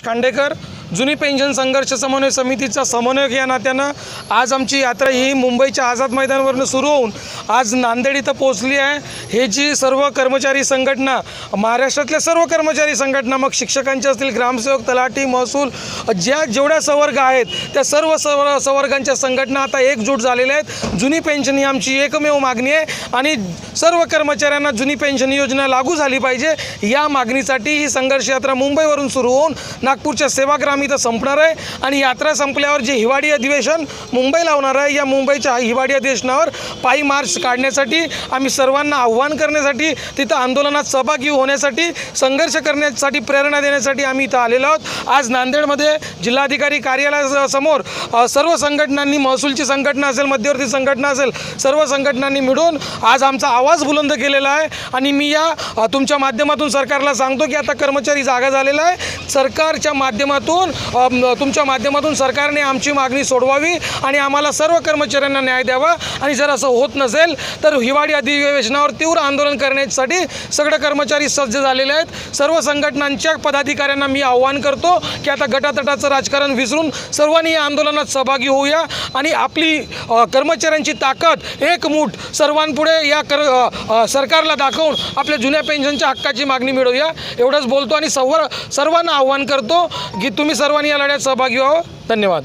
खांडेकर जुनी पेन्शन संघर्ष समन्वय समितीचा समन्वयक या नात्यानं आज आमची यात्रा ही मुंबईच्या आझाद मैदानावरनं सुरू होऊन आज नांदेड इथं पोहोचली आहे. हे जी सर्व कर्मचारी संघटना महाराष्ट्रातल्या सर्व कर्मचारी संघटना मग शिक्षकांचे असतील ग्रामसेवक तलाठी महसूल ज्या जेवढ्या संवर्ग आहेत त्या सर्व सव संवर्गांच्या संघटना आता एकजूट झालेल्या आहेत. जुनी पेन्शन ही आमची एकमेव मागणी आहे आणि सर्व कर्मचाऱ्यांना जुनी पेन्शन योजना लागू झाली पाहिजे. या मागणीसाठी ही संघर्ष यात्रा मुंबईवरून सुरू होऊन नागपूरच्या सेवाग्राम इथं संपणार आहे. आणि यात्रा संपल्यावर जे हिवाळी अधिवेशन मुंबईला होणार आहे या मुंबईच्या हिवाळी अधिवेशनावर पायी मार्च काढण्यासाठी आम्ही सर्वांना आव्हान करण्यासाठी तिथं आंदोलनात सहभागी होण्यासाठी संघर्ष करण्यासाठी प्रेरणा देण्यासाठी आम्ही इथं आलेलो आहोत. आज नांदेडमध्ये जिल्हाधिकारी कार्यालयासमोर सर्व संघटनांनी महसूलची संघटना असेल मध्यवर्ती संघटना असेल सर्व संघटनांनी मिळून आज आमचा आवाज बुलंद केलेला आहे. आणि मी या तुमच्या माध्यमातून सरकारला सांगतो की आता कर्मचारी जागा झालेला आहे. सरकारच्या माध्यमातून करून तुमच्या माध्यमातून सरकारने आमची मागणी सोडवावी आणि आम्हाला सर्व कर्मचाऱ्यांना न्याय द्यावा आणि जर असं होत नसेल तर हिवाळी अधिवेशनावर तीव्र आंदोलन करण्यासाठी सगळे कर्मचारी सज्ज झालेले आहेत. सर्व संघटनांच्या पदाधिकाऱ्यांना मी आव्हान करतो की आता गटातटाचं राजकारण विसरून सर्वांनी या आंदोलनात सहभागी होऊया आणि आपली कर्मचाऱ्यांची ताकद एकमूठ सर्वांपुढे या कर सरकारला दाखवून आपल्या जुन्या पेन्शनच्या हक्काची मागणी मिळवूया. एवढंच बोलतो आणि सर्व सर्वांना आव्हान करतो की तुम्ही तुम्ही सर्वांनी या लढ्यात सहभागी व्हावं. धन्यवाद.